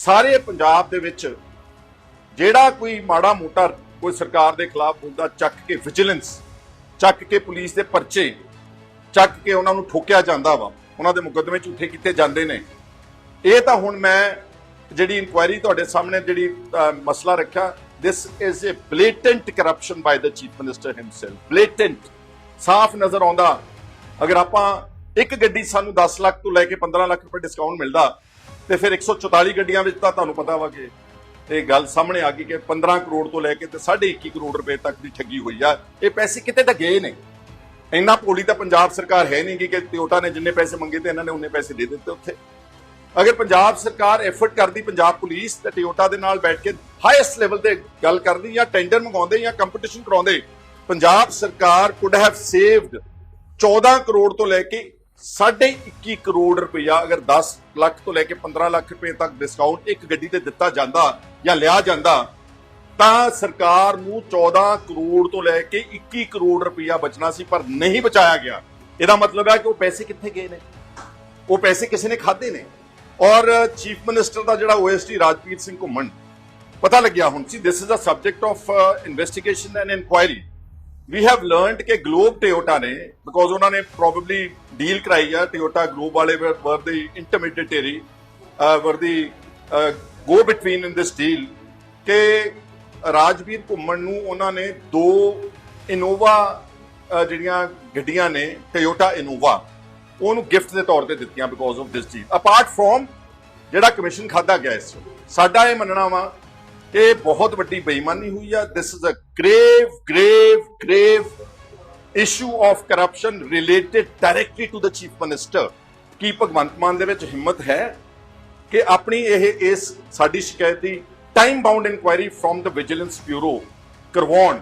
ਸਾਰੇ ਪੰਜਾਬ ਦੇ ਵਿੱਚ ਜਿਹੜਾ ਕੋਈ ਮਾੜਾ ਮੋਟਾ ਕੋਈ ਸਰਕਾਰ ਦੇ ਖਿਲਾਫ ਹੁੰਦਾ ਚੱਕ ਕੇ ਵਿਜੀਲੈਂਸ ਚੱਕ ਕੇ ਪੁਲਿਸ ਦੇ ਪਰਚੇ, ਚੱਕ ਕੇ ਉਹਨਾਂ ਨੂੰ ਠੋਕਿਆ ਜਾਂਦਾ ਵਾ, ਉਹਨਾਂ ਦੇ ਮੁਕੱਦਮੇ ਝੂਠੇ ਕੀਤੇ ਜਾਂਦੇ ਨੇ। ਇਹ ਤਾਂ ਹੁਣ ਮੈਂ ਜਿਹੜੀ ਇਨਕੁਆਇਰੀ ਤੁਹਾਡੇ ਸਾਹਮਣੇ ਜਿਹੜੀ ਮਸਲਾ ਰੱਖਿਆ this is a blatant corruption by the chief minister himself blatant ਸਾਫ਼ ਨਜ਼ਰ ਆਉਂਦਾ, ਅਗਰ ਆਪਾਂ ਇੱਕ ਗੱਡੀ ਸਾਨੂੰ 10 ਲੱਖ ਤੋਂ ਲੈ ਕੇ 15 ਲੱਖ ਰੁਪਏ ਡਿਸਕਾਊਂਟ ਮਿਲਦਾ ਤੇ ਫਿਰ 144 ਗੱਡੀਆਂ ਵਿੱਚ ਤਾਂ ਤੁਹਾਨੂੰ ਪਤਾ ਵਾ ਕਿ ਇਹ ਗੱਲ ਸਾਹਮਣੇ ਆ ਗਈ ਕਿ 15 ਕਰੋੜ ਤੋਂ ਲੈ ਕੇ ਤੇ 21.5 ਕਰੋੜ ਰੁਪਏ ਤੱਕ ਦੀ ਠੱਗੀ ਹੋਈ ਆ। ਇਹ ਪੈਸੇ ਕਿਤੇ ਤਾਂ ਗਏ ਨੇ। ਇੰਨਾ ਭੋਲੀ ਤਾਂ ਪੰਜਾਬ ਸਰਕਾਰ ਹੈ ਨਹੀਂ ਗੀ ਕਿ ਟਿਓਟਾ ਨੇ ਜਿੰਨੇ ਪੈਸੇ ਮੰਗੇ ਤੇ ਇਹਨਾਂ ਨੇ ਉਹਨੇ ਪੈਸੇ ਦੇ ਦਿੱਤੇ ਉੱਥੇ। ਅਗਰ ਪੰਜਾਬ ਸਰਕਾਰ ਐਫਰਟ ਕਰਦੀ ਪੰਜਾਬ ਪੁਲਿਸ ਤੇ ਟਿਓਟਾ ਦੇ ਨਾਲ ਬੈਠ ਕੇ ਹਾਈਐਸਟ ਲੈਵਲ ਤੇ ਗੱਲ ਕਰਦੀ ਜਾਂ ਟੈਂਡਰ ਮੰਗਾਉਂਦੇ ਜਾਂ ਕੰਪੀਟੀਸ਼ਨ ਕਰਾਉਂਦੇ, ਪੰਜਾਬ ਸਰਕਾਰ ਕੁਡ ਹੈਵ ਸੇਵਡ 14 ਕਰੋੜ ਤੋਂ ਲੈ ਕੇ 21 ਕਰੋੜ ਰੁਪਇਆ ਅਗਰ 10 ਲੱਖ ਤੋਂ ਲੈ ਕੇ 15 ਲੱਖ ਰੁਪਏ ਤੱਕ ਡਿਸਕਾਊਂਟ ਇੱਕ ਗੱਡੀ ਤੇ ਦਿੱਤਾ ਜਾਂਦਾ ਜਾਂ ਲਿਆ ਜਾਂਦਾ, ਤਾਂ ਸਰਕਾਰ ਨੂੰ 14 ਕਰੋੜ ਤੋਂ ਲੈ ਕੇ 21 ਕਰੋੜ ਰੁਪਇਆ ਬਚਣਾ ਸੀ, ਪਰ ਨਹੀਂ ਬਚਾਇਆ ਗਿਆ। ਇਹਦਾ ਮਤਲਬ ਹੈ ਕਿ ਉਹ ਪੈਸੇ ਕਿੱਥੇ ਗਏ ਨੇ? ਉਹ ਪੈਸੇ ਕਿਸੇ ਨੇ ਖਾਦੇ ਨੇ? ਔਰ ਚੀਫ ਮਿਨਿਸਟਰ ਦਾ ਜਿਹੜਾ ਓਐਸਟੀ ਰਾਜਪੀਰ ਸਿੰਘ ਘੁੰਮਣ, ਪਤਾ ਲੱਗਿਆ ਹੁਣ ਸੀ this is a subject of investigation and inquiry we have learned ਕਿ ਗਲੋਬ ਟਿਓਟਾ ਨੇ ਬਿਕੋਜ਼ ਉਹਨਾਂ ਨੇ ਪ੍ਰੋਬਬਲੀ ਡੀਲ ਕਰਾਈ ਆ ਟਿਓਟਾ ਗਲੋਬ ਵਾਲੇ ਵਰ ਦੀ ਇੰਟਰਮੀਡੀਏਟਰੀ ਵਰ ਦੀ ਗੋ ਬਿਟਵੀਨ ਇਨ ਦਿਸ ਡੀਲ ਕਿ ਰਾਜਵੀਰ ਘੁੰਮਣ ਨੂੰ ਉਹਨਾਂ ਨੇ ਦੋ ਇਨੋਵਾ ਜਿਹੜੀਆਂ ਗੱਡੀਆਂ ਨੇ ਟਿਓਟਾ ਇਨੋਵਾ ਉਹਨੂੰ ਗਿਫਟ ਦੇ ਤੌਰ ਤੇ ਦਿੱਤੀਆਂ because of this deal apart from ਜਿਹੜਾ ਕਮਿਸ਼ਨ ਖਾਦਾ ਗਿਆ ਇਸ ਸਾਡਾ ਇਹ ਮੰਨਣਾ ਵਾ ਇਹ ਬਹੁਤ ਵੱਡੀ ਬੇਈਮਾਨੀ ਹੋਈ ਆ। This is a grave grave grave issue of corruption related directly to the chief minister ਕੀ ਭਗਵੰਤ ਮਾਨ ਦੇ ਵਿੱਚ ਹਿੰਮਤ ਹੈ ਕਿ ਆਪਣੀ ਇਹ, ਇਸ ਸਾਡੀ ਸ਼ਿਕਾਇਤ ਦੀ time bound inquiry from the vigilance bureau ਕਰਵਾਉਣ?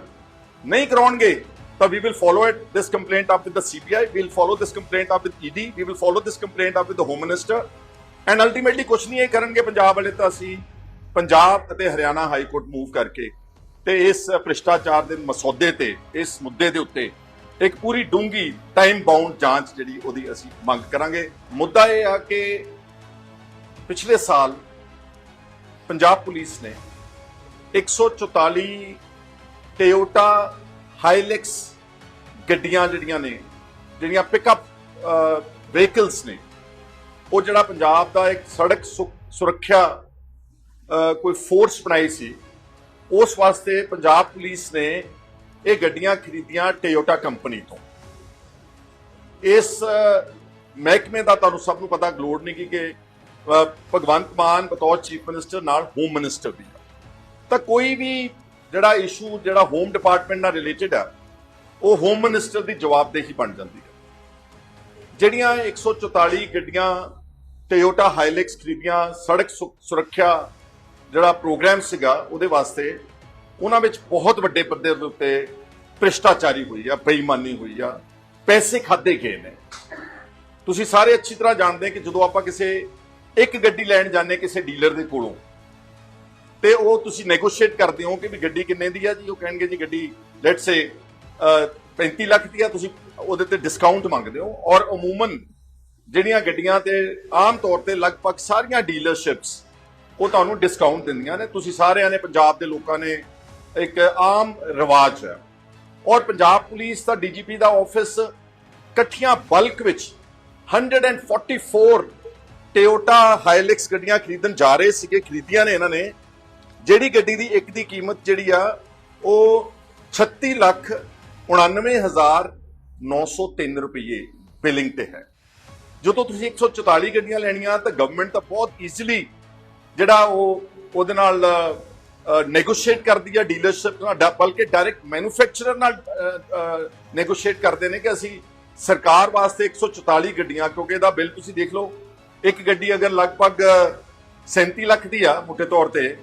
ਨਹੀਂ ਕਰਾਉਣਗੇ ਤਾਂ we will follow it this complaint up with the CBI will follow this complaint up with ED we will follow this complaint up with the home minister and ultimately ਕੁਝ ਨਹੀਂ ਇਹ ਕਰਨਗੇ ਪੰਜਾਬ ਵਾਲੇ ਤਾਂ ਅਸੀਂ ਪੰਜਾਬ ਅਤੇ ਹਰਿਆਣਾ ਹਾਈ ਕੋਰਟ ਮੂਵ ਕਰਕੇ ਤੇ ਇਸ ਭ੍ਰਿਸ਼ਟਾਚਾਰ ਦੇ ਮਸੌਦੇ ਤੇ, ਇਸ ਮੁੱਦੇ ਦੇ ਉੱਤੇ ਇੱਕ ਪੂਰੀ ਡੂੰਗੀ ਟਾਈਮ ਬਾਉਂਡ ਜਾਂਚ ਜਿਹੜੀ ਉਹਦੀ ਅਸੀਂ ਮੰਗ ਕਰਾਂਗੇ। ਮੁੱਦਾ ਇਹ ਆ ਕਿ ਪਿਛਲੇ ਸਾਲ ਪੰਜਾਬ ਪੁਲਿਸ ਨੇ 144 ਟਿਓਟਾ ਹਾਈਲੈਕਸ ਗੱਡੀਆਂ ਜਿਹੜੀਆਂ ਨੇ, ਜਿਹੜੀਆਂ ਪਿਕਅਪ ਵਹੀਕਲਸ ਨੇ, ਉਹ ਜਿਹੜਾ ਪੰਜਾਬ ਦਾ ਇੱਕ ਸੜਕ ਸੁਰੱਖਿਆ ਕੋਈ ਫੋਰਸ ਬਣਾਈ ਸੀ, ਉਸ ਵਾਸਤੇ ਪੰਜਾਬ ਪੁਲਿਸ ਨੇ ਇਹ ਗੱਡੀਆਂ ਖਰੀਦੀਆਂ ਟਿਓਟਾ ਕੰਪਨੀ ਤੋਂ। ਇਸ ਮਹਿਕਮੇ ਦਾ ਤੁਹਾਨੂੰ ਸਭ ਨੂੰ ਪਤਾ ਗਲੋੜ ਨਹੀਂ ਕਿ ਭਗਵੰਤ ਮਾਨ ਬਤੌਰ ਚੀਫ ਮਿਨਿਸਟਰ ਨਾਲ ਹੋਮ ਮਿਨਿਸਟਰ ਵੀ ਤਾਂ ਕੋਈ ਵੀ ਜਿਹੜਾ ਇਸ਼ੂ ਜਿਹੜਾ ਹੋਮ ਡਿਪਾਰਟਮੈਂਟ ਨਾਲ ਰਿਲੇਟਡ ਆ, ਉਹ ਹੋਮ ਮਿਨਿਸਟਰ ਦੀ ਜਵਾਬਦੇਹੀ ਬਣ ਜਾਂਦੀ ਹੈ। ਜਿਹੜੀਆਂ 144 ਗੱਡੀਆਂ ਟੋਯੋਟਾ ਹਾਈਲੈਕਸ ਖਰੀਦੀਆਂ, ਸੜਕ ਸੁਰੱਖਿਆ ਜਿਹੜਾ ਪ੍ਰੋਗਰਾਮ ਸੀਗਾ ਉਹਦੇ ਵਾਸਤੇ ਉਹਨਾਂ ਵਿੱਚ ਬਹੁਤ ਵੱਡੇ ਪੱਧਰ ਦੇ ਉੱਤੇ ਭ੍ਰਿਸ਼ਟਾਚਾਰੀ ਹੋਈ ਆ, ਬੇਈਮਾਨੀ ਹੋਈ ਆ, ਪੈਸੇ ਖਾਦੇ ਗਏ ਨੇ। ਤੁਸੀਂ ਸਾਰੇ ਅੱਛੀ ਤਰ੍ਹਾਂ ਜਾਣਦੇ ਕਿ ਜਦੋਂ ਆਪਾਂ ਕਿਸੇ ਇੱਕ ਗੱਡੀ ਲੈਣ ਜਾਂਦੇ ਕਿਸੇ ਡੀਲਰ ਦੇ ਕੋਲੋਂ, ਤੇ ਉਹ ਤੁਸੀਂ ਨੈਗੋਸ਼ੀਏਟ ਕਰਦੇ ਹੋ ਕਿ ਵੀ ਗੱਡੀ ਕਿੰਨੇ ਦੀ ਆ ਜੀ? ਉਹ ਕਹਿਣਗੇ ਜੀ ਗੱਡੀ ਲੈਟਸ ਸੇ 35 ਲੱਖ ਦੀ ਆ, ਤੁਸੀਂ ਉਹਦੇ ਤੇ ਡਿਸਕਾਊਂਟ ਮੰਗਦੇ ਹੋ। ਔਰ ਅਮੂਮਨ ਜਿਹੜੀਆਂ ਗੱਡੀਆਂ ਤੇ ਆਮ ਤੌਰ ਤੇ ਲਗਭਗ ਸਾਰੀਆਂ ਡੀਲਰਸ਼ਿਪਸ ਉਹ ਤੁਹਾਨੂੰ ਡਿਸਕਾਊਂਟ ਦਿੰਦੀਆਂ ਨੇ। ਤੁਸੀਂ ਸਾਰਿਆਂ ਨੇ ਪੰਜਾਬ ਦੇ ਲੋਕਾਂ ਨੇ ਇੱਕ ਆਮ ਰਿਵਾਜ ਹੈ। ਔਰ ਪੰਜਾਬ ਪੁਲਿਸ ਦਾ ਡੀਜੀਪੀ ਦਾ ਆਫਿਸ ਇਕੱਠੀਆਂ ਬਲਕ ਵਿੱਚ 144 ਟਿਓਟਾ ਹਾਈਲੈਕਸ ਗੱਡੀਆਂ ਖਰੀਦਣ ਜਾ ਰਹੇ ਸੀਗੇ, ਖਰੀਦੀਆਂ ਨੇ ਇਹਨਾਂ ਨੇ। ਜਿਹੜੀ ਗੱਡੀ ਦੀ ਇੱਕ ਦੀ ਕੀਮਤ ਜਿਹੜੀ ਆ, ਉਹ 36 ਲੱਖ 99903 ਰੁਪਏ ਬਿਲਿੰਗ ਤੇ ਹੈ। ਜਦੋਂ ਤੁਸੀਂ 144 ਗੱਡੀਆਂ ਲੈਣੀਆਂ, ਤਾਂ ਗਵਰਨਮੈਂਟ ਤਾਂ ਬਹੁਤ ਈਜ਼ੀਲੀ ਜਿਹੜਾ ਉਹ ਉਹਦੇ ਨਾਲ ਨੈਗੋਸ਼ੀਏਟ ਕਰਦੀ ਹੈ ਡੀਲਰਸ਼ਿਪ ਨਾਲ, ਡਾ- ਬਲਕਿ ਡਾਇਰੈਕਟ ਮੈਨੂਫੈਕਚਰਰ ਨਾਲ ਨੈਗੋਸ਼ੀਏਟ ਕਰਦੇ ਨੇ ਕਿ ਅਸੀਂ ਸਰਕਾਰ ਵਾਸਤੇ 144 ਗੱਡੀਆਂ, ਕਿਉਂਕਿ ਇਹਦਾ ਬਿੱਲ ਤੁਸੀਂ ਦੇਖ ਲਓ, ਇੱਕ ਗੱਡੀ ਅਗਰ ਲਗਭਗ 37 ਲੱਖ ਦੀ ਆ ਮੋٹے ਤੌਰ ਤੇ,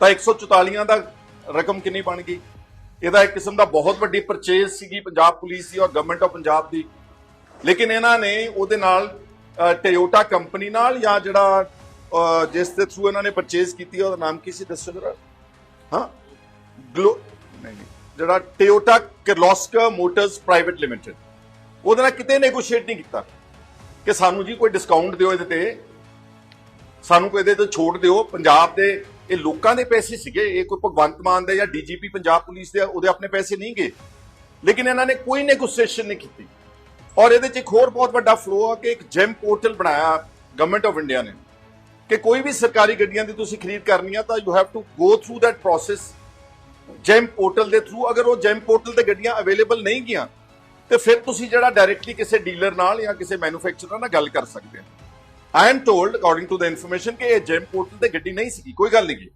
ਤਾਂ 144 ਦਾ ਰਕਮ ਕਿੰਨੀ ਬਣ ਗਈ? ਇਹਦਾ ਇੱਕ ਕਿਸਮ ਦਾ ਬਹੁਤ ਵੱਡੀ ਪਰਚੇਜ਼ ਸੀਗੀ ਪੰਜਾਬ ਪੁਲਿਸ ਦੀ ਔਰ ਗਵਰਨਮੈਂਟ ਆਫ ਪੰਜਾਬ ਦੀ। ਲੇਕਿਨ ਇਹਨਾਂ ਨੇ ਉਹਦੇ ਨਾਲ ਟਿਓਟਾ ਕੰਪਨੀ ਨਾਲ ਜਾਂ ਜਿਹੜਾ ਜਿਸ ਦੇ ਥਰੂ ਇਹਨਾਂ ਨੇ ਪਰਚੇਜ਼ ਕੀਤੀ ਹੈ, ਉਹਦਾ ਨਾਮ ਕੀ ਸੀ ਦੱਸੋ ਜਰਾ? ਹਾਂ? ਗਲੋ ਨਹੀਂ ਨਹੀਂ। ਜਿਹੜਾ Toyota Kirloskar Motors private limited ਉਹਦੇ ਨਾਲ ਕਿਤੇ ਨੈਗੋਸ਼ੀਏਟ ਨਹੀਂ ਕੀਤਾ। ਕਿ ਸਾਨੂੰ ਜੀ ਕੋਈ ਡਿਸਕਾਊਂਟ ਦਿਓ ਇਹਦੇ ਤੇ। ਸਾਨੂੰ ਕੋਈ ਇਹਦੇ 'ਤੇ ਛੋਟ ਦਿਓ। ਪੰਜਾਬ ਦੇ ਇਹ ਲੋਕਾਂ ਦੇ ਪੈਸੇ ਸੀਗੇ। ਇਹ ਕੋਈ ਭਗਵੰਤ ਮਾਨ ਦੇ ਜਾਂ ਡੀਜੀਪੀ ਪੰਜਾਬ ਪੁਲਿਸ ਦੇ ਉਹਦੇ ਆਪਣੇ ਪੈਸੇ ਨਹੀਂ ਗਏ। ਲੇਕਿਨ ਇਹਨਾਂ ਨੇ ਕੋਈ ਨੈਗੋਸੀਏਸ਼ਨ ਨਹੀਂ ਕੀਤੀ। ਔਰ ਇਹਦੇ 'ਚ ਇੱਕ ਹੋਰ ਬਹੁਤ ਵੱਡਾ ਫਲੋ ਆ ਕਿ ਇੱਕ ਜੈਮ ਪੋਰਟਲ ਬਣਾਇਆ ਗਵਰਨਮੈਂਟ ਆਫ ਇੰਡੀਆ ਨੇ। ਕਿ ਕੋਈ ਵੀ ਸਰਕਾਰੀ ਗੱਡੀਆਂ ਦੀ ਤੁਸੀਂ ਖਰੀਦ ਕਰਨੀ ਆ, ਤਾਂ you have to go through that process GeM portal ਦੇ ਥਰੂ ਅਗਰ ਉਹ ਜੈਮ ਪੋਰਟਲ ਤੇ ਗੱਡੀਆਂ ਅਵੇਲੇਬਲ ਨਹੀਂ ਗਈਆਂ, ਤੇ ਫਿਰ ਤੁਸੀਂ ਜਿਹੜਾ ਡਾਇਰੈਕਟਲੀ ਕਿਸੇ ਡੀਲਰ ਨਾਲ ਜਾਂ ਕਿਸੇ ਮੈਨੂਫੈਕਚਰਰ ਨਾਲ ਗੱਲ ਕਰ ਸਕਦੇ ਹੋ I am told according to the information ਕਿ ਇਹ ਜੈਮ ਪੋਰਟਲ ਤੇ ਗੱਡੀ ਨਹੀਂ ਸੀਗੀ, ਕੋਈ ਗੱਲ ਨਹੀਂ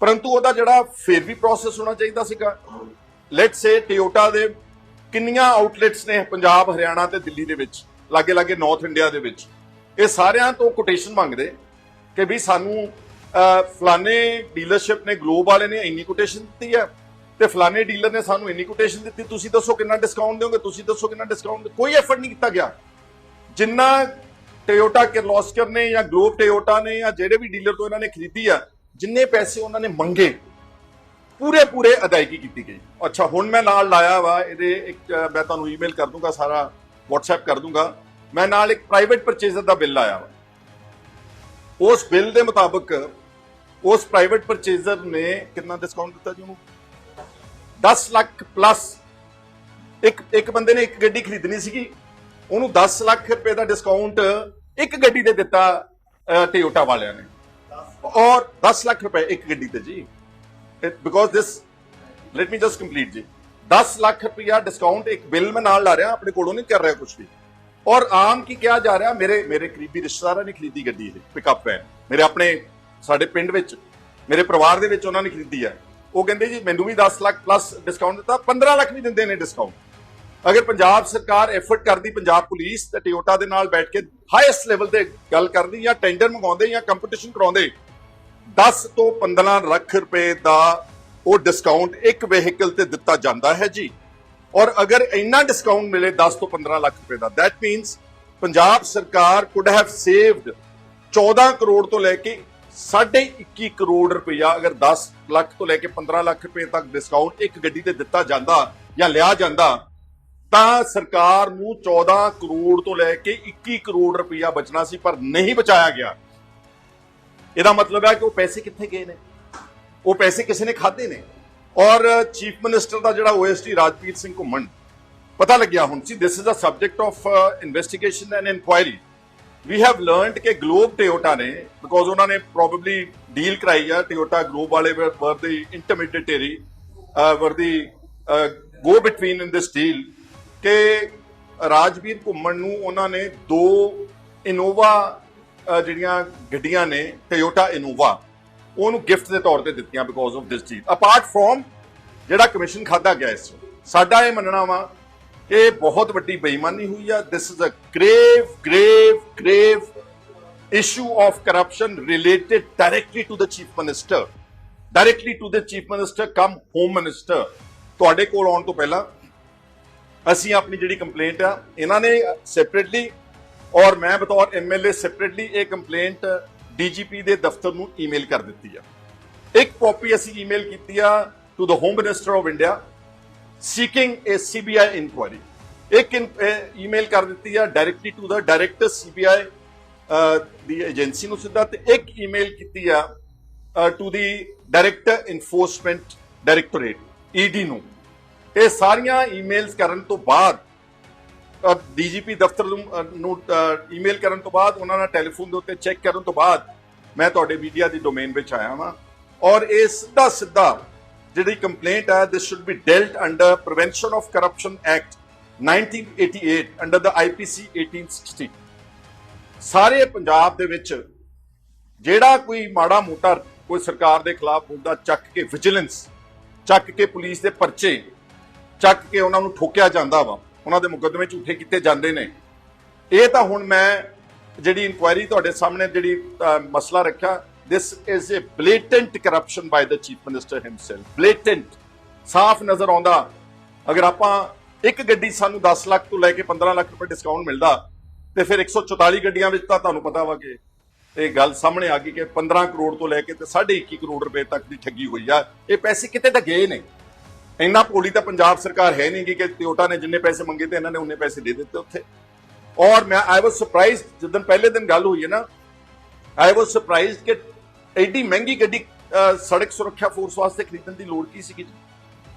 ਪਰੰਤੂ ਉਹਦਾ ਜਿਹੜਾ ਫਿਰ ਵੀ ਪ੍ਰੋਸੈਸ ਹੋਣਾ ਚਾਹੀਦਾ ਸੀਗਾ। ਲੈਟਸ ਸੇ ਟੋਯੋਟਾ ਦੇ ਕਿੰਨੀਆਂ ਆਊਟਲੈਟਸ ਨੇ ਪੰਜਾਬ, ਹਰਿਆਣਾ ਤੇ ਦਿੱਲੀ ਦੇ ਵਿੱਚ ਲਾਗੇ ਲਾਗੇ ਨਾਰਥ ਇੰਡੀਆ ਦੇ ਵਿੱਚ। ਇਹ ਸਾਰਿਆਂ ਤੋਂ ਕੋਟੇਸ਼ਨ ਮੰਗਦੇ। ਕਿ ਵੀ ਸਾਨੂੰ ਫਲਾਣੇ ਡੀਲਰਸ਼ਿਪ ਨੇ ਗਲੋਬ ਵਾਲੇ ਨੇ ਇੰਨੀ ਕੋਟੇਸ਼ਨ ਦਿੱਤੀ ਹੈ ਤੇ ਫਲਾਣੇ ਡੀਲਰ ਨੇ ਸਾਨੂੰ ਇੰਨੀ ਕੋਟੇਸ਼ਨ ਦਿੱਤੀ, ਤੁਸੀਂ ਦੱਸੋ ਕਿੰਨਾ ਡਿਸਕਾਊਂਟ ਦਿਓਗੇ, ਤੁਸੀਂ ਦੱਸੋ ਕਿੰਨਾ ਡਿਸਕਾਊਂਟ ਕੋਈ ਐਫਰਟ ਨਹੀਂ ਕੀਤਾ ਗਿਆ। ਜਿੰਨਾ ਟੋਯੋਟਾ ਕਿਰਲੋਸਕਰ ਨੇ ਜਾਂ ਗਲੋਬ ਟੋਯੋਟਾ ਨੇ ਜਾਂ ਜਿਹੜੇ ਵੀ ਡੀਲਰ ਤੋਂ ਇਹਨਾਂ ਨੇ ਖਰੀਦੀ ਆ, ਜਿੰਨੇ ਪੈਸੇ ਉਹਨਾਂ ਨੇ ਮੰਗੇ ਪੂਰੇ ਪੂਰੇ ਅਦਾਇਗੀ ਕੀਤੀ ਗਈ। ਅੱਛਾ, ਹੁਣ ਮੈਂ ਨਾਲ ਲਾਇਆ ਵਾ, ਇਹਦੇ ਇੱਕ, ਮੈਂ ਤੁਹਾਨੂੰ ਈਮੇਲ ਕਰ ਦੂੰਗਾ, ਸਾਰਾ WhatsApp ਕਰ ਦੂੰਗਾ। ਮੈਂ ਨਾਲ ਇੱਕ ਪ੍ਰਾਈਵੇਟ ਪਰਚੇਜ਼ਰ ਦਾ ਬਿੱਲ ਲਾਇਆ ਵਾ। ਉਸ ਬਿੱਲ ਦੇ ਮੁਤਾਬਕ ਉਸ ਪ੍ਰਾਈਵੇਟ ਪਰਚੇਜ਼ਰ ਨੇ ਕਿੰਨਾ ਡਿਸਕਾਊਂਟ ਦਿੱਤਾ ਜੀ ਉਹਨੂੰ? 10 ਲੱਖ ਪਲੱਸ ਇੱਕ ਇੱਕ ਬੰਦੇ ਨੇ ਇੱਕ ਗੱਡੀ ਖਰੀਦਣੀ ਸੀਗੀ, ਉਹਨੂੰ 10 ਲੱਖ ਰੁਪਏ ਦਾ ਡਿਸਕਾਊਂਟ ਇੱਕ ਗੱਡੀ ਤੇ ਦਿੱਤਾ ਟਿਓਟਾ ਵਾਲਿਆਂ ਨੇ। ਔਰ 10 ਲੱਖ ਰੁਪਏ ਇੱਕ ਗੱਡੀ ਤੇ ਜੀ। Because this let me just complete ਜੀ। 10 ਲੱਖ ਰੁਪਇਆ ਡਿਸਕਾਊਂਟ ਇੱਕ ਬਿੱਲ ਮੈਂ ਨਾਲ ਲਾ ਰਿਹਾ, ਆਪਣੇ ਕੋਲੋਂ ਨਹੀਂ ਕਰ ਰਿਹਾ ਕੁਝ ਵੀ। ਔਰ ਆਮ ਕੀ ਕਿਹਾ ਜਾ ਰਿਹਾ, ਮੇਰੇ ਮੇਰੇ ਕਰੀਬੀ ਰਿਸ਼ਤੇਦਾਰਾਂ ਨੇ ਖਰੀਦੀ ਗੱਡੀ ਇਹ ਪਿਕਅਪ ਵੈਨ ਮੇਰੇ ਆਪਣੇ, ਸਾਡੇ ਪਿੰਡ ਵਿੱਚ, ਮੇਰੇ ਪਰਿਵਾਰ ਦੇ ਵਿੱਚ ਉਹਨਾਂ ਨੇ ਖਰੀਦੀ ਹੈ ਉਹ ਕਹਿੰਦੇ ਜੀ, ਮੈਨੂੰ ਵੀ 10 ਲੱਖ ਪਲੱਸ ਡਿਸਕਾਊਂਟ ਦਿੱਤਾ 15 ਲੱਖ ਵੀ ਦਿੰਦੇ ਨੇ ਡਿਸਕਾਊਂਟ ਅਗਰ ਪੰਜਾਬ ਸਰਕਾਰ ਐਫਰਟ ਕਰਦੀ, ਪੰਜਾਬ ਪੁਲਿਸ ਤੇ ਟਿਓਟਾ ਦੇ ਨਾਲ ਬੈਠ ਕੇ ਹਾਈਐਸਟ ਲੈਵਲ ਤੇ ਗੱਲ ਕਰਦੀ ਜਾਂ ਟੈਂਡਰ ਮੰਗਾਉਂਦੇ ਜਾਂ ਕੰਪੀਟੀਸ਼ਨ ਕਰਾਉਂਦੇ 10 ਤੋਂ 15 ਲੱਖ ਰੁਪਏ ਦਾ ਉਹ ਡਿਸਕਾਊਂਟ ਇੱਕ ਵਹੀਕਲ ਤੇ ਦਿੱਤਾ ਜਾਂਦਾ ਹੈ ਜੀ। ਔਰ ਅਗਰ ਇੰਨਾ ਡਿਸਕਾਊਂਟ ਮਿਲੇ 10 ਤੋਂ 15 ਲੱਖ ਰੁਪਏ ਦਾ, that ਮੀਨਸ ਪੰਜਾਬ ਸਰਕਾਰ ਕੁਡ ਹੈਵ ਸੇਵਡ 14 ਕਰੋੜ ਤੋਂ ਲੈ ਕੇ 21 ਕਰੋੜ ਰੁਪਇਆ, ਅਗਰ 10 ਲੱਖ ਤੋਂ ਲੈ ਕੇ 15 ਲੱਖ ਰੁਪਏ ਤੱਕ ਡਿਸਕਾਊਂਟ ਇੱਕ ਗੱਡੀ ਤੇ ਦਿੱਤਾ ਜਾਂਦਾ ਜਾਂ ਲਿਆ ਜਾਂਦਾ, ਤਾਂ ਸਰਕਾਰ ਨੂੰ 14 ਕਰੋੜ ਤੋਂ ਲੈ ਕੇ 21 ਕਰੋੜ ਰੁਪਇਆ ਬਚਣਾ ਸੀ, ਪਰ ਨਹੀਂ ਬਚਾਇਆ ਗਿਆ। ਇਹਦਾ ਮਤਲਬ ਹੈ ਕਿ ਉਹ ਪੈਸੇ ਕਿੱਥੇ ਗਏ ਨੇ? ਉਹ ਪੈਸੇ ਕਿਸੇ ਨੇ ਖਾਦੇ ਨੇ? ਔਰ ਚੀਫ ਮਿਨਿਸਟਰ ਦਾ ਜਿਹੜਾ ਓਐਸਟੀ ਰਾਜਪੀਤ ਸਿੰਘ ਘੁੰਮਣ, ਪਤਾ ਲੱਗਿਆ ਹੁਣ ਸੀ this is a subject of investigation and inquiry we have learned ਕਿ ਗਲੋਬ ਟਿਓਟਾ ਨੇ ਬਿਕੋਜ਼ ਉਹਨਾਂ ਨੇ ਪ੍ਰੋਬਬਲੀ ਡੀਲ ਕਰਾਈ ਆ ਟਿਓਟਾ ਗਲੋਬ ਵਾਲੇ ਵਰ ਦੀ ਇੰਟਰਮੀਡੀਏਟਰੀ ਵਰ ਦੀ ਗੋ ਬਿਟਵੀਨ ਇਨ ਦਿਸ ਡੀਲ ਕਿ ਰਾਜਵੀਰ ਘੁੰਮਣ ਨੂੰ ਉਹਨਾਂ ਨੇ ਦੋ ਇਨੋਵਾ ਜਿਹੜੀਆਂ ਗੱਡੀਆਂ ਨੇ, ਟੋਯੋਟਾ ਇਨੋਵਾ ਉਹਨੂੰ ਗਿਫਟ ਦੇ ਤੌਰ ਤੇ ਦਿੱਤੀਆਂ ਬਿਕੋਜ਼ ਆਫ ਦਿਸ ਚੀਜ਼ ਅਪਾਰਟ ਫਰੋਮ ਜਿਹੜਾ ਕਮਿਸ਼ਨ ਖਾਦਾ ਗਿਆ ਇਸ ਸਾਡਾ ਇਹ ਮੰਨਣਾ ਵਾ ਕਿ ਇਹ ਬਹੁਤ ਵੱਡੀ ਬੇਈਮਾਨੀ ਹੋਈ ਆ। This is a grave grave grave issue of corruption related directly to the chief minister. Directly to the chief minister, come home minister. ਤੁਹਾਡੇ ਕੋਲ ਆਉਣ ਤੋਂ ਪਹਿਲਾਂ ਅਸੀਂ ਆਪਣੀ ਜਿਹੜੀ ਕੰਪਲੇਂਟ ਆ, ਇਹਨਾਂ ਨੇ ਸੈਪਰੇਟਲੀ ਔਰ ਮੈਂ ਬਤੌਰ ਐਮਐਲਏ ਸੈਪਰੇਟਲੀ ਇਹ ਕੰਪਲੇਂਟ ਡੀਜੀਪੀ ਦੇ ਦਫ਼ਤਰ ਨੂੰ ਈਮੇਲ ਕਰ ਦਿੱਤੀ ਆ। ਇੱਕ ਕਾਪੀ ਅਸੀਂ ਈਮੇਲ ਕੀਤੀ ਆ to the home minister of India seeking a CBI inquiry ਇੱਕ ਈਮੇਲ ਕਰ ਦਿੱਤੀ ਆ directly to the director CBI the agency ਨੂੰ ਸਿੱਧਾ ਤੇ ਇੱਕ ਈਮੇਲ ਕੀਤੀ ਆ to the director enforcement directorate ED ਨੂੰ। ਇਹ ਸਾਰੀਆਂ ਈਮੇਲਸ ਕਰਨ ਤੋਂ ਬਾਅਦ ਡੀਜੀਪੀ ਦਫ਼ਤਰ ਨੂੰ ਅਹ, ਨੂੰ ਈਮੇਲ ਕਰਨ ਤੋਂ ਬਾਅਦ ਉਹਨਾਂ ਨਾਲ ਟੈਲੀਫੋਨ ਦੇ ਉੱਤੇ ਚੈੱਕ ਕਰਨ ਤੋਂ ਬਾਅਦ ਮੈਂ ਤੁਹਾਡੇ ਮੀਡੀਆ ਦੀ ਡੋਮੇਨ ਵਿੱਚ ਆਇਆ ਹਾਂ ਔਰ ਇਹ ਸਿੱਧਾ ਸਿੱਧਾ ਜਿਹੜੀ ਕੰਪਲੇਂਟ ਹੈ this should be dealt under prevention of corruption act 1988 under the IPC 1860 ਸਾਰੇ ਪੰਜਾਬ ਦੇ ਵਿੱਚ ਜਿਹੜਾ ਕੋਈ ਮਾੜਾ ਮੋਟਾ ਕੋਈ ਸਰਕਾਰ ਦੇ ਖਿਲਾਫ ਮੁੱਦਾ ਚੱਕ ਕੇ ਵਿਜੀਲੈਂਸ ਚੱਕ ਕੇ ਪੁਲਿਸ ਦੇ ਪਰਚੇ ਚੱਕ ਕੇ ਉਹਨਾਂ ਨੂੰ ਠੋਕਿਆ ਜਾਂਦਾ ਵਾ। ਉਹਨਾਂ ਦੇ ਮੁਕੱਦਮੇ ਝੂਠੇ ਕੀਤੇ ਜਾਂਦੇ ਨੇ। ਇਹ ਤਾਂ ਹੁਣ ਮੈਂ ਜਿਹੜੀ ਇਨਕੁਆਇਰੀ ਤੁਹਾਡੇ ਸਾਹਮਣੇ ਜਿਹੜੀ ਮਸਲਾ ਰੱਖਿਆ this is a blatant corruption by the chief minister himself blatant ਸਾਫ਼ ਨਜ਼ਰ ਆਉਂਦਾ। ਅਗਰ ਆਪਾਂ ਇੱਕ ਗੱਡੀ ਸਾਨੂੰ 10 ਲੱਖ ਤੋਂ ਲੈ ਕੇ 15 ਲੱਖ ਰੁਪਏ ਡਿਸਕਾਊਂਟ ਮਿਲਦਾ, ਤੇ ਫਿਰ 144 ਗੱਡੀਆਂ ਵਿੱਚ ਤਾਂ ਤੁਹਾਨੂੰ ਪਤਾ ਵਾ ਕਿ ਇਹ ਗੱਲ ਸਾਹਮਣੇ ਆ ਗਈ ਕਿ 15 ਕਰੋੜ ਤੋਂ ਲੈ ਕੇ ਤੇ 21.5 ਕਰੋੜ ਰੁਪਏ ਤੱਕ ਦੀ ਠੱਗੀ ਹੋਈ ਆ। ਇਹ ਪੈਸੇ ਕਿਤੇ ਤਾਂ ਗਏ ਨੇ। ਇੰਨਾ ਭੋਲੀ ਤਾਂ ਪੰਜਾਬ ਸਰਕਾਰ ਹੈ ਨਹੀਂ ਗੀ ਕਿ ਟੋਯੋਟਾ ਨੇ ਜਿੰਨੇ ਪੈਸੇ ਮੰਗੇ ਤੇ ਇਹਨਾਂ ਨੇ ਉਹਨੇ ਪੈਸੇ ਦੇ ਦਿੱਤੇ ਉੱਥੇ। ਔਰ ਮੈਂ ਆਈ ਵਾਸ ਸਰਪ੍ਰਾਈਜ਼ਡ ਜਦੋਂ ਪਹਿਲੇ ਦਿਨ ਗੱਲ ਹੋਈ ਹੈ ਨਾ ਆਈ ਵਾਸ ਸਰਪ੍ਰਾਈਜ਼ਡ ਕਿ ਐਡੀ ਮਹਿੰਗੀ ਗੱਡੀ ਸੜਕ ਸੁਰੱਖਿਆ ਫੋਰਸ ਵਾਸਤੇ ਖਰੀਦਣ ਦੀ ਲੋੜ ਕੀ ਸੀਗੀ?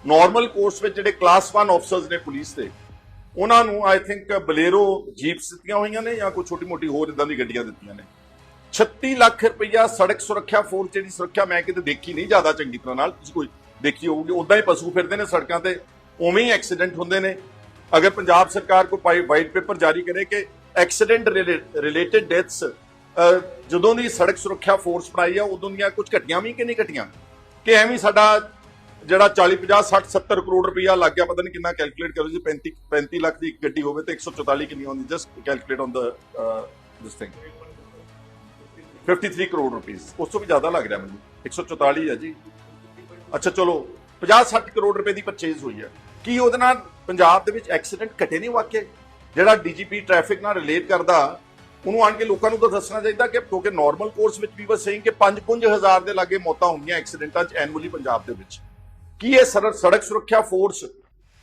ਨਾਰਮਲ ਕੋਰਸ ਵਿੱਚ ਜਿਹੜੇ ਕਲਾਸ 1 ਆਫਸਰਸ ਨੇ ਪੁਲਿਸ ਦੇ, ਉਹਨਾਂ ਨੂੰ ਆਈ ਥਿੰਕ ਬਲੇਰੋ ਜੀਪਸ ਦਿੱਤੀਆਂ ਹੋਈਆਂ ਨੇ ਜਾਂ ਕੋਈ ਛੋਟੀ ਮੋਟੀ ਹੋਰ ਇਦਾਂ ਦੀ ਗੱਡੀਆਂ ਦਿੱਤੀਆਂ ਨੇ। 36 ਲੱਖ ਰੁਪਈਆ ਸੜਕ ਸੁਰੱਖਿਆ ਫੋਰਸ ਜਿਹੜੀ ਸੁਰੱਖਿਆ ਮੈਂ ਕਿਤੇ ਦੇਖੀ ਨਹੀਂ ਜ਼ਿਆਦਾ ਚੰਗੀ ਤਰ੍ਹਾਂ ਨਾਲ, ਤੁਸੀਂ ਕੋਈ ਦੇਖੀ ਹੋਊਗੀ ਉਦਾਂ ਹੀ ਪਸ਼ੂ ਫਿਰਦੇ ਨੇ ਸੜਕਾਂ ਤੇ, ਉਵੇਂ ਹੀ ਐਕਸੀਡੈਂਟ ਹੁੰਦੇ ਨੇ। ਅਗਰ ਪੰਜਾਬ ਸਰਕਾਰ ਕੋਈ ਵਾਈਟ ਪੇਪਰ ਜਾਰੀ ਕਰੇ ਕਿ ਐਕਸੀਡੈਂਟ ਰਿਲੇਟਡ ਡੈਥਸ ਜਦੋਂ ਦੀ ਸੜਕ ਸੁਰੱਖਿਆ ਫੋਰਸ ਬਣਾਈ ਆ, ਉਦੋਂ ਦੀਆਂ ਕੁਝ ਘਟੀਆਂ ਵੀ ਕਿ ਨਹੀਂ ਘਟੀਆਂ? ਕਿ ਐਵੇਂ ਸਾਡਾ ਜਿਹੜਾ 40 50 60 70 ਕਰੋੜ ਰੁਪਇਆ ਲੱਗ ਗਿਆ, ਪਤਾ ਨਹੀਂ ਕਿੰਨਾ ਕੈਲਕੂਲੇਟ ਕਰੋ ਜੀ 35 35 ਲੱਖ ਦੀ ਗੱਡੀ ਹੋਵੇ ਤੇ 144 ਕਿੰਨੀ ਆਉਂਦੀ just calculate on the this thing 53 crore ਰੁਪਏ ਉਸ ਤੋਂ ਵੀ ਜ਼ਿਆਦਾ ਲੱਗ ਰਿਹਾ ਮੈਨੂੰ। 144 ਹੈ ਜੀ। ਅੱਛਾ, ਚਲੋ 50 60 ਕਰੋੜ ਰੁਪਏ ਦੀ ਪਰਚੇਜ਼ ਹੋਈ ਹੈ। ਕੀ ਉਹਦੇ ਨਾਲ ਪੰਜਾਬ ਦੇ ਵਿੱਚ ਐਕਸੀਡੈਂਟ ਘਟੇ ਨਹੀਂ ਵਾਕਿਆ? ਜਿਹੜਾ ਡੀਜੀਪੀ ਟ੍ਰੈਫਿਕ ਨਾਲ ਰਿਲੇਟ ਕਰਦਾ, ਉਹਨੂੰ ਆਣ ਕੇ ਲੋਕਾਂ ਨੂੰ ਤਾਂ ਦੱਸਣਾ ਚਾਹੀਦਾ ਕਿ ਕਿਉਂਕਿ ਨਾਰਮਲ ਕੋਰਸ ਵਿੱਚ ਵੀ ਬਸ ਸਹੀ ਕਿ 5-5000 ਦੇ ਲਾਗੇ ਮੌਤਾਂ ਹੁੰਦੀਆਂ ਐਕਸੀਡੈਂਟਾਂ 'ਚ ਐਨੂਅਲੀ ਪੰਜਾਬ ਦੇ ਵਿੱਚ। ਕੀ ਇਹ ਸੜਕ ਸੜਕ ਸੁਰੱਖਿਆ ਫੋਰਸ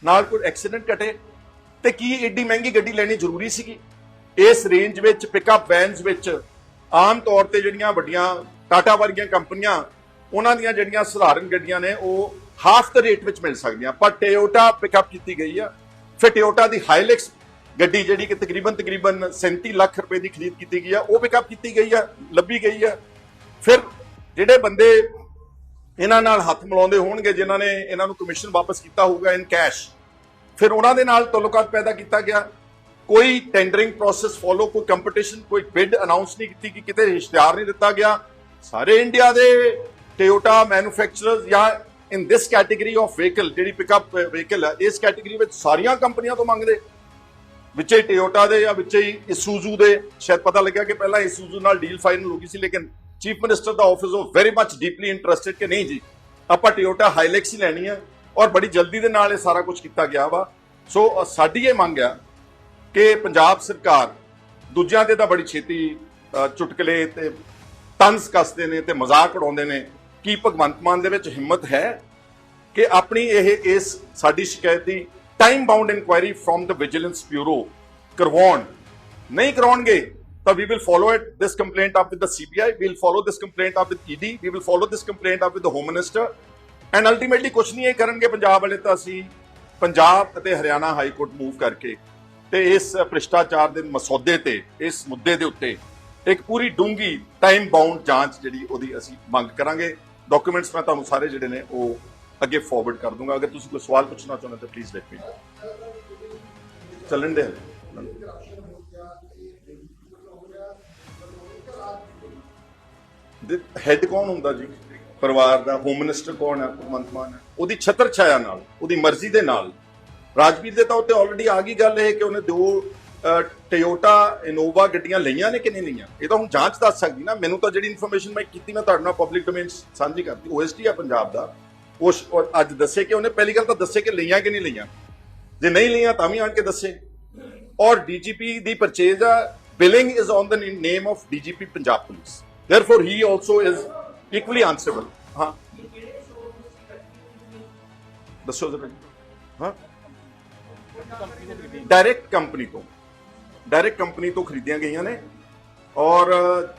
ਨਾਲ ਕੋਈ ਐਕਸੀਡੈਂਟ ਘਟੇ? ਤੇ ਕੀ ਏਡੀ ਮਹਿੰਗੀ ਗੱਡੀ ਲੈਣੀ ਜ਼ਰੂਰੀ ਸੀਗੀ? ਇਸ ਰੇਂਜ ਵਿੱਚ ਪਿਕਅਪ ਵੈਨਸ ਵਿੱਚ ਆਮ ਤੌਰ ਤੇ ਜਿਹੜੀਆਂ ਵੱਡੀਆਂ ਟਾਟਾ ਵਰਗੀਆਂ ਕੰਪਨੀਆਂ ਉਹਨਾਂ ਦੀਆਂ ਜਿਹੜੀਆਂ ਸਧਾਰਨ ਗੱਡੀਆਂ ਨੇ, ਉਹ ਹਾਫ ਦ ਰੇਟ ਵਿੱਚ ਮਿਲ ਸਕਦੀਆਂ। ਪਰ ਟੋਯੋਟਾ ਪਿਕਅਪ ਕੀਤੀ ਗਈ ਆ। ਫਿਰ ਟੋਯੋਟਾ ਦੀ ਹਾਈਲੈਕਸ ਗੱਡੀ ਜਿਹੜੀ ਕਿ ਤਕਰੀਬਨ ਤਕਰੀਬਨ 37 ਲੱਖ ਰੁਪਏ ਦੀ ਖਰੀਦ ਕੀਤੀ ਗਈ ਆ, ਉਹ ਪਿਕਅਪ ਕੀਤੀ ਗਈ ਆ, ਲੱਭੀ ਗਈ ਆ। ਫਿਰ ਜਿਹੜੇ ਬੰਦੇ ਇਹਨਾਂ ਨਾਲ ਹੱਥ ਮਿਲਾਉਂਦੇ ਹੋਣਗੇ, ਜਿਨ੍ਹਾਂ ਨੇ ਇਹਨਾਂ ਨੂੰ ਕਮਿਸ਼ਨ ਵਾਪਸ ਕੀਤਾ ਹੋਊਗਾ ਇਨ ਕੈਸ਼ ਫਿਰ ਉਹਨਾਂ ਦੇ ਨਾਲ ਤਲੁਕਾਤ ਪੈਦਾ ਕੀਤਾ ਗਿਆ। ਕੋਈ ਟੈਂਡਰਿੰਗ ਪ੍ਰੋਸੈਸ ਫੋਲੋ ਕੋਈ ਕੰਪੀਟੀਸ਼ਨ ਕੋਈ ਬਿਡ ਅਨਾਉਂਸ ਨਹੀਂ ਕੀਤੀ ਕਿ ਕਿਤੇ ਇਸ਼ਤਿਹਾਰ ਨਹੀਂ ਦਿੱਤਾ ਗਿਆ। ਸਾਰੇ ਇੰਡੀਆ ਦੇ ਟੋਯੋਟਾ ਮੈਨੂਫੈਕਚਰਰਸ ਜਾਂ in this category of vehicle ਜਿਹੜੀ ਪਿਕਅਪ ਵਹੀਕਲ eh, ਹੈ, ਇਸ ਕੈਟਾਗਰੀ ਵਿੱਚ ਸਾਰੀਆਂ ਕੰਪਨੀਆਂ ਤੋਂ ਮੰਗਦੇ। ਵਿੱਚੇ ਹੀ ਟੋਯੋਟਾ ਦੇ ਜਾਂ ਵਿੱਚੇ ਹੀ ਇਸੂਜ਼ੂ ਦੇ। ਸ਼ਾਇਦ ਪਤਾ ਲੱਗਿਆ ਕਿ ਪਹਿਲਾਂ ਇਸੂਜ਼ੂ ਨਾਲ ਡੀਲ ਫਾਈਨਲ ਹੋ ਗਈ ਸੀ, ਲੇਕਿਨ ਚੀਫ ਮਿਨਿਸਟਰ ਦਾ ਆਫਿਸ ਉਹ ਵੈਰੀ ਮੱਚ ਡੀਪਲੀ ਇੰਟਰਸਟਿਡ ਕਿ ਨਹੀਂ ਜੀ, ਆਪਾਂ ਟੋਯੋਟਾ ਹਾਈਲੈਕਸ ਹੀ ਲੈਣੀ ਹੈ ਔਰ ਬੜੀ ਜਲਦੀ ਦੇ ਨਾਲ ਇਹ ਸਾਰਾ ਕੁਝ ਕੀਤਾ ਗਿਆ ਵਾ। ਸੋ ਸਾਡੀ ਇਹ ਮੰਗ ਹੈ ਕਿ ਪੰਜਾਬ ਸਰਕਾਰ ਦੂਜਿਆਂ ਤੇ ਤਾਂ ਬੜੀ ਛੇਤੀ ਚੁਟਕਲੇ ਤੇ ਤੰਜ਼ ਕੱਸਦੇ ਨੇ ਤੇ ਮਜ਼ਾਕ ਉਡਾਉਂਦੇ ਨੇ। ਕੀ ਭਗਵੰਤ ਮਾਨ ਦੇ ਵਿੱਚ ਹਿੰਮਤ ਹੈ ਕਿ ਆਪਣੀ ਇਹ, ਇਸ ਸਾਡੀ ਸ਼ਿਕਾਇਤ ਦੀ time bound inquiry from the vigilance bureau ਕਰਵਾਉਣ? ਨਹੀਂ ਕਰਾਉਣਗੇ, ਤਾਂ we will follow it this complaint up with the CBI we will follow this complaint up with ED we will follow this complaint up with the home minister and ultimately ਕੁਝ ਨਹੀਂ ਇਹ ਕਰਨਗੇ ਪੰਜਾਬ ਵਾਲੇ ਤਾਂ ਅਸੀਂ ਪੰਜਾਬ ਅਤੇ ਹਰਿਆਣਾ ਹਾਈ ਕੋਰਟ ਮੂਵ ਕਰਕੇ ਤੇ ਇਸ ਭ੍ਰਿਸ਼ਟਾਚਾਰ ਦੇ ਮਸੌਦੇ ਤੇ, ਇਸ ਮੁੱਦੇ ਦੇ ਉੱਤੇ ਇੱਕ ਪੂਰੀ ਡੂੰਗੀ ਟਾਈਮ ਬਾਉਂਡ ਜਾਂਚ ਜਿਹੜੀ ਉਹਦੀ ਅਸੀਂ ਮੰਗ ਕਰਾਂਗੇ। ਡਾਕੂਮੈਂਟਸ ਮੈਂ ਤੁਹਾਨੂੰ ਸਾਰੇ ਜਿਹੜੇ ਨੇ ਉਹ ਅੱਗੇ ਫਾਰਵਰਡ ਕਰ ਦੂੰਗਾ। ਅਗਰ ਤੁਸੀਂ ਕੋਈ ਸਵਾਲ ਪੁੱਛਣਾ ਚਾਹੁੰਦੇ ਤਾਂ ਪਲੀਜ਼ ਲੈਟ ਮੀ ਚੱਲਣ ਦੇ ਹੈਡ ਕੌਣ ਹੁੰਦਾ ਜੀ? ਪਰਿਵਾਰ ਦਾ ਹੋਮ ਮਿਨਿਸਟਰ ਕੌਣ ਹੈ, ਭਗਵੰਤ ਮਾਨ ਹੈ? ਉਹਦੀ ਛਤਰ ਛਾਇਆ ਨਾਲ, ਉਹਦੀ ਮਰਜ਼ੀ ਦੇ ਨਾਲ। ਰਾਜਵੀਰ ਦੇ ਤਾਂ ਉੱਤੇ ਆਲਰੇਡੀ ਆ ਗਈ ਗੱਲ ਇਹ ਕਿ ਉਹਨੇ ਦੋ ਟੋਯੋਟਾ ਇਨੋਵਾ ਗੱਡੀਆਂ ਲਈਆਂ ਨੇ ਕਿ ਨਹੀਂ ਲਈਆਂ? ਇਹ ਤਾਂ ਹੁਣ ਜਾਂਚ ਦੱਸ ਸਕਦੀ ਨਾ। ਮੈਨੂੰ ਤਾਂ ਜਿਹੜੀ ਇਨਫੋਰਮੇਸ਼ਨ ਮੈਂ ਕੀਤੀ, ਮੈਂ ਤੁਹਾਡੇ ਨਾਲ ਪਬਲਿਕ ਡੋਮੇਨ ਸਾਂਝੀ ਕਰਤੀ। ਓਐਸਟੀ ਆ ਪੰਜਾਬ ਦਾ। ਉਸ ਅੱਜ ਦੱਸੇ ਕਿ ਉਹਨੇ ਪਹਿਲੀ ਗੱਲ ਤਾਂ ਦੱਸੇ ਕਿ ਲਈਆਂ ਕਿ ਨਹੀਂ ਲਈਆਂ। ਜੇ ਨਹੀਂ ਲਈਆਂ ਤਾਂ ਵੀ ਆਣ ਕੇ ਦੱਸੇ। ਔਰ ਡੀਜੀਪੀ ਦੀ ਪਰਚੇਜ਼ ਆ billing is on the name of DGP Punjab police therefore he also is equally answerable ਹਾਂ। ਦੱਸੋ ਜ਼ਰਾ ਹਾਂ। ਡਾਇਰੈਕਟ ਕੰਪਨੀ ਤੋਂ। ਡਾਇਰੈਕਟ ਕੰਪਨੀ ਤੋਂ ਖਰੀਦੀਆਂ ਗਈਆਂ ਨੇ। ਔਰ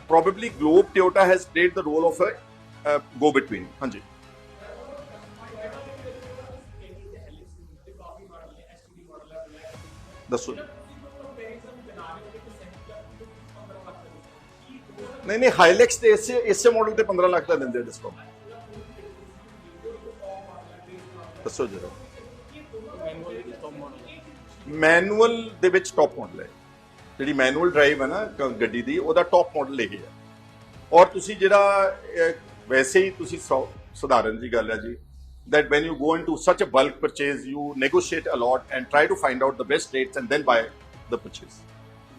probably Globe Toyota has played the role of a go between ਹਾਂਜੀ। ਦੱਸੋ ਜੀ। ਨਹੀਂ ਨਹੀਂ ਹਾਈਲੈਕਸ ਤੇ ਇਸੇ ਇਸੇ ਮਾਡਲ ਤੇ 15 ਲੱਖ ਦਾ ਦਿੰਦੇ ਡਿਸਕਾਊਂਟ ਦੱਸੋ ਜਰਾ। ਮੈਨੂਅਲ ਦੇ ਵਿੱਚ ਟੌਪ ਮਾਡਲ ਹੈ। ਜਿਹੜੀ ਮੈਨੂਅਲ ਡਰਾਈਵ ਹੈ ਨਾ ਗ- ਗੱਡੀ ਦੀ ਉਹਦਾ ਟੌਪ ਮਾਡਲ ਇਹ ਹੈ ਔਰ ਤੁਸੀਂ ਜਿਹੜਾ ਅਹ, ਵੈਸੇ ਹੀ ਤੁਸੀਂ ਸੌ- ਸਧਾਰਨ ਜੀ ਗੱਲ ਹੈ ਜੀ that when you go into such a bulk purchase you negotiate a lot and try to find out the best rates and then buy the purchase